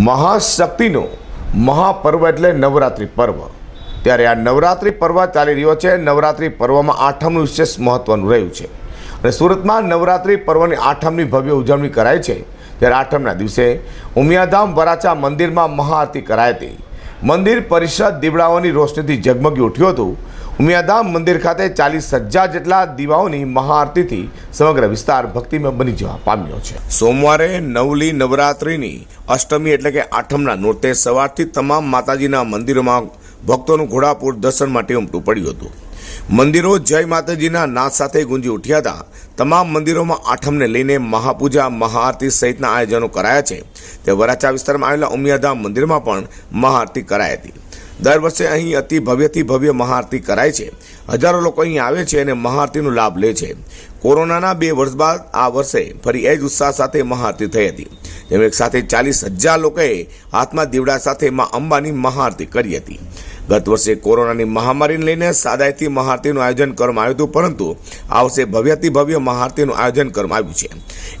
મહાશક્તિનો મહાપર્વ એટલે નવરાત્રિ પર્વ. ત્યારે આ નવરાત્રિ પર્વ ચાલી રહ્યો છે. નવરાત્રિ પર્વમાં આઠમનું વિશેષ મહત્ત્વનું રહ્યું છે. અને સુરતમાં નવરાત્રિ પર્વની આઠમની ભવ્ય ઉજવણી કરાય છે. ત્યારે આઠમના દિવસે ઉમિયાધામ વરાછા મંદિરમાં મહાઆરતી કરાઈ હતી. મંદિર પરિષદ દીવડાઓની રોશનીથી ઝગમગી ઉઠ્યું હતું. ઉમિયાધામ મંદિર ખાતે ચાલીસ હજાર જેટલા દીવાઓની મહાઆરતીથી સમગ્ર વિસ્તાર ભક્તિમય બની જવા પામ્યો છે. સોમવારે નવલી નવરાત્રિની અષ્ટમી એટલે કે આઠમના નોરતે સવારથી તમામ માતાજીના મંદિરોમાં ભક્તોનું ઘોડાપુર દર્શન માટે ઉમટું પડ્યું હતું. મંદિરો જય માતાજીના નાદ સાથે ગુંજી ઉઠ્યા હતા. તમામ મંદિરોમાં આઠમને લઈને મહાપૂજા, મહાઆરતી સહિતના આયોજનો કરાયા છે. તે વરાછા વિસ્તારમાં આવેલા ઉમિયાધામ મંદિરમાં પણ મહાઆરતી કરાઈ હતી. દર વર્ષે અહીં અતિ ભવ્યથી ભવ્ય મહાઆરતી કરાય છે. હજારો લોકો અહીં આવે છે અને મહાઆરતીનો લાભ લે છે. કોરોનાના બે વર્ષ બાદ આ વર્ષે ફરી એ જ ઉત્સાહ સાથે મહાઆરતી થઈ હતી. જેમાં એક સાથે ચાલીસ હજાર લોકોએ હાથમાં દીવડા સાથે મા અંબાની મહાઆરતી કરી હતી. ગત વર્ષે કોરોનાની મહામારીને લઈને સાદાઈથી મહાઆરતીનું આયોજન કરવામાં આવ્યું હતું પરંતુ આ વર્ષે ભવ્યથી ભવ્ય મહાઆરતીનું આયોજન કરવામાં આવ્યું છે.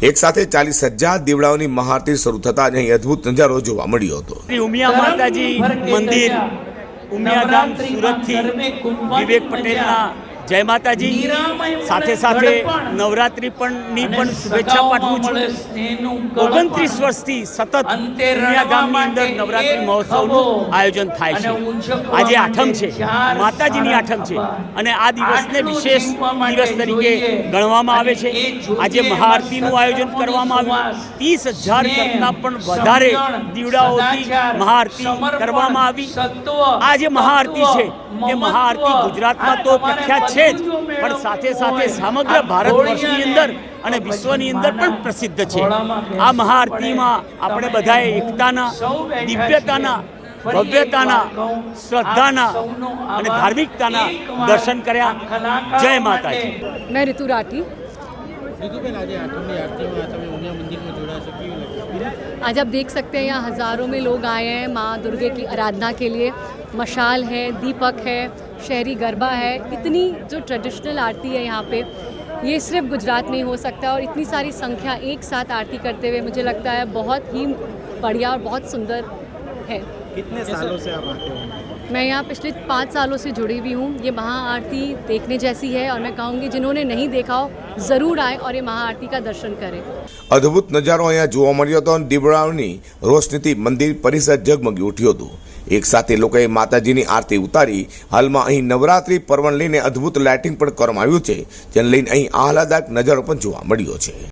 એક સાથે ચાલીસ હજાર દીવડાઓની મહાઆરતી શરૂ થતાં જ અહીં અદ્ભુત નજારો જોવા મળ્યો હતો. ઉમિયા માતાજી મંદિર ઉમિયાધામ સુરતથી વિવેક પટેલના જય માતાજી. સાથે સાથે નવરાત્રિ પણની પણ શુભેચ્છા પાઠવું છું. ઓગણત્રીસ વર્ષથી સતત ગામની અંદર નવરાત્રિ મહોત્સવનું આયોજન થાય છે. આજે આઠમ છે. માતાજીની આઠમ છે. અને આ દિવસને વિશેષ દિવસ તરીકે ગણવામાં આવે છે. આજે મહાઆરતીનું આયોજન કરવામાં આવ્યું. ત્રીસ હજાર કરતાં પણ વધારે દીવડાઓથી મહાઆરતી કરવામાં આવી. આ જે મહાઆરતી છે એ મહાઆરતી ગુજરાતમાં તો પ્રખ્યાત છે. છે જ. પણ સાથે સાથે સમગ્ર ભારત વર્ષની અંદર અને વિશ્વની અંદર પણ પ્રસિદ્ધ છે. આ મહાઆરતીમાં આપણે બધાએ એકતાના દિવ્યતાના ભવ્યતાના શ્રદ્ધાના અને ધાર્મિકતાના દર્શન કર્યા. જય માતાજી. મેં ઋતુ રાઠી. आज आप देख सकते हैं यहाँ हज़ारों में लोग आए हैं माँ दुर्गे की आराधना के लिए। मशाल है, दीपक है, शहरी गरबा है। इतनी जो ट्रेडिशनल आरती है यहाँ पे, ये सिर्फ़ गुजरात में ही हो सकता है और इतनी सारी संख्या एक साथ आरती करते हुए मुझे लगता है बहुत ही बढ़िया और बहुत सुंदर है। कितने सालों से आप आते हो? मैं यहाँ पिछले पाँच सालों से जुड़ी हुई हूँ ये महाआरती देखने जैसी है और मैं कहूँगी जिन्होंने नहीं देखा हो ज़रूर आए और ये महाआरती का दर्शन करें અદ્ભુત નજારો અહીંયા જોવા મળ્યો હતો અને દીવડાઓની રોશનીથી મંદિર પરિસર ઝગમગી ઉઠ્યું હતું એક સાથે લોકોએ માતાજીની આરતી ઉતારી હાલમાં અહીં નવરાત્રી પર્વને લઈને અદ્ભુત લાઇટિંગ પણ કરવામાં આવ્યું છે જેને લઈને અહીં આહલાદક નજારો પણ જોવા મળ્યો છે